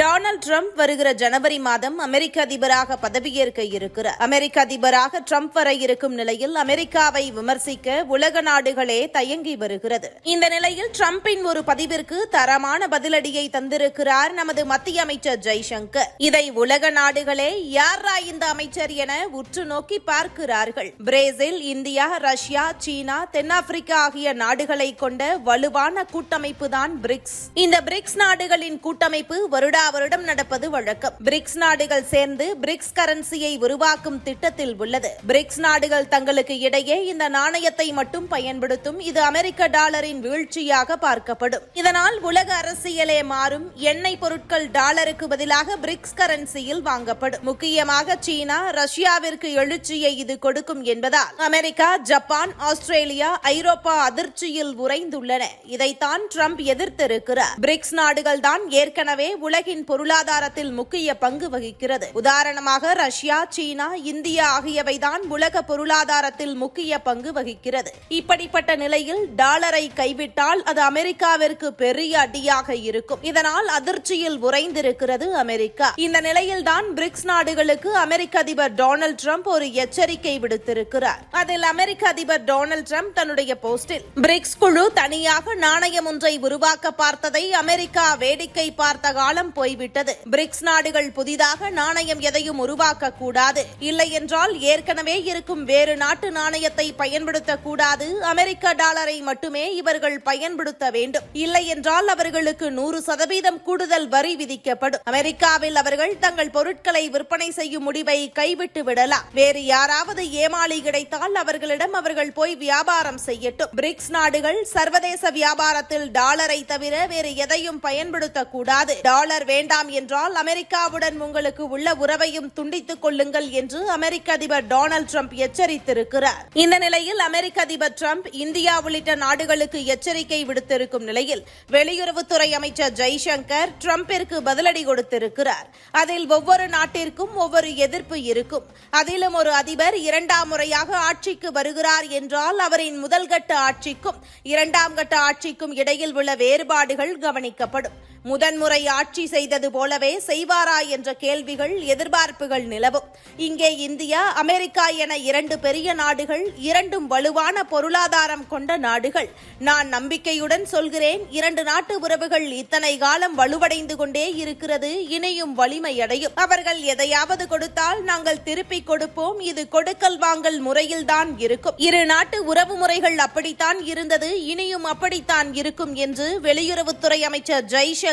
Donald Trump வருகிற ஜனவரி மாதம் அமெரிக்க அதிபராக பதவியேற்க இருக்கிறார் அமெரிக்க அதிபராக ட்ரம்ப் வர இருக்கும் நிலையில் அமெரிக்காவை விமர்சிக்க உலக நாடுகளே தயங்கி வருகிறது. இந்த நிலையில் ட்ரம்பின் ஒரு பதிவிற்கு தரமான பதிலடியை தந்திருக்கிறார் நமது மத்திய அமைச்சர் ஜெய்சங்கர். இதை உலக நாடுகளே யாரா இந்த அமைச்சர் என உற்று நோக்கி பார்க்கிறார்கள். பிரேசில் இந்தியா ரஷ்யா சீனா தென்னாப்பிரிக்கா ஆகிய நாடுகளை கொண்ட வலுவான கூட்டமைப்பு தான் பிரிக்ஸ். இந்த பிரிக்ஸ் நாடுகளின் கூட்டமைப்பு வருடா வருடம் நடப்பது வழக்கம். பிரிக்ஸ் நாடுகள் சேர்ந்து பிரிக்ஸ் கரன்சியை உருவாக்கும் திட்டத்தில் உள்ளது. பிரிக்ஸ் நாடுகள் தங்களுக்கு இடையே இந்த நாணயத்தை மட்டும் பயன்படுத்தும் இது அமெரிக்க டாலரின் வீழ்ச்சியாக பார்க்கப்படும். இதனால் உலக அரசியலே மாறும். எண்ணெய் பொருட்கள் டாலருக்கு பதிலாக பிரிக்ஸ் கரன்சியில் வாங்கப்படும். முக்கியமாக சீனா ரஷ்யாவிற்கு எழுச்சியை இது கொடுக்கும் என்பதால் அமெரிக்கா ஜப்பான் ஆஸ்திரேலியா ஐரோப்பா அதிர்ச்சியில் உறைந்துள்ளன. இதைத்தான் ட்ரம்ப் எதிர்த்திருக்கிறார். பிரிக்ஸ் நாடுகள் தான் ஏற்கனவே உலகின் பொருளாதாரத்தில் முக்கிய பங்கு வகிக்கிறது. உதாரணமாக ரஷ்யா சீனா இந்தியா ஆகியவைதான் உலக பொருளாதாரத்தில் முக்கிய பங்கு வகிக்கிறது. இப்படிப்பட்ட நிலையில் டாலரை கைவிட்டால் அது அமெரிக்காவிற்கு பெரிய அடியாக இருக்கும். இதனால் அதிர்ச்சியில் உறைந்திருக்கிறது அமெரிக்கா. இந்த நிலையில்தான் பிரிக்ஸ் நாடுகளுக்கு அமெரிக்க அதிபர் டொனால்டு ட்ரம்ப் ஒரு எச்சரிக்கை விடுத்திருக்கிறார். அதில் அமெரிக்க அதிபர் டொனால்டு ட்ரம்ப் தன்னுடைய போஸ்டில் பிரிக்ஸ் குழு தனியாக நாணயம் ஒன்றை உருவாக்க பார்த்ததை அமெரிக்கா வேடிக்கை பார்த்த காலம் போய்விட்டது. பிரிக்ஸ் நாடுகள் புதிதாக நாணயம் எதையும் உருவாக்க கூடாது இல்லை என்றால் ஏற்கனவே இருக்கும் வேறு நாட்டு நாணயத்தை பயன்படுத்தக் கூடாது அமெரிக்க டாலரை மட்டுமே இவர்கள் பயன்படுத்த வேண்டும். இல்லை என்றால் அவர்களுக்கு நூறு சதவீதம் கூடுதல் வரி விதிக்கப்படும். அமெரிக்காவில் அவர்கள் தங்கள் பொருட்களை விற்பனை செய்யும் முடிவை கைவிட்டு விடலாம். வேறு யாராவது ஏமாளி கிடைத்தால் அவர்களிடம் அவர்கள் போய் வியாபாரம் செய்யட்டும். பிரிக்ஸ் நாடுகள் சர்வதேச வியாபாரத்தில் டாலரை தவிர வேறு எதையும் பயன்படுத்தக் கூடாது டாலர் வேண்டாம் என்றால் அமெரிக்காவுடன் உங்களுக்கு உள்ள உறவையும் துண்டித்துக் கொள்ளுங்கள் என்று அமெரிக்க அதிபர் டொனால்டு ட்ரம்ப் எச்சரித்திருக்கிறார். இந்த நிலையில் அமெரிக்க அதிபர் ட்ரம்ப் இந்தியா உள்ளிட்ட நாடுகளுக்கு எச்சரிக்கை விடுத்திருக்கும் நிலையில் வெளியுறவுத்துறை அமைச்சர் ஜெய்சங்கர் ட்ரம்பிற்கு பதிலடி கொடுத்திருக்கிறார். அதில் ஒவ்வொரு நாட்டிற்கும் ஒவ்வொரு எதிர்ப்பு இருக்கும். அதிலும் ஒரு அதிபர் இரண்டாம் முறையாக ஆட்சிக்கு வருகிறார் என்றால் அவரின் முதல் கட்ட ஆட்சிக்கும் இரண்டாம் கட்ட ஆட்சிக்கும் இடையில் உள்ள வேறுபாடுகள் கவனிக்கப்படும். முதன்முறை ஆட்சி செய்தது போலவே செய்வாரா என்ற கேள்விகள் எதிர்பார்ப்புகள் நிலவும். இங்கே இந்தியா அமெரிக்கா என இரண்டு பெரிய நாடுகள் இரண்டும் வலுவான பொருளாதாரம் கொண்ட நாடுகள். நான் நம்பிக்கையுடன் சொல்கிறேன் இரண்டு நாட்டு உறவுகள் இத்தனை காலம் வலுவடைந்து கொண்டே இருக்கிறது இனியும் வலிமையடையும். அவர்கள் எதையாவது கொடுத்தால் நாங்கள் திருப்பிக் கொடுப்போம் இது கொடுக்கல் வாங்கல் முறையில்தான் இருக்கும். இரு நாட்டு உறவு முறைகள் அப்படித்தான் இருந்தது இனியும் அப்படித்தான் இருக்கும் என்று வெளியுறவுத்துறை அமைச்சர் ஜெய்சங்கர்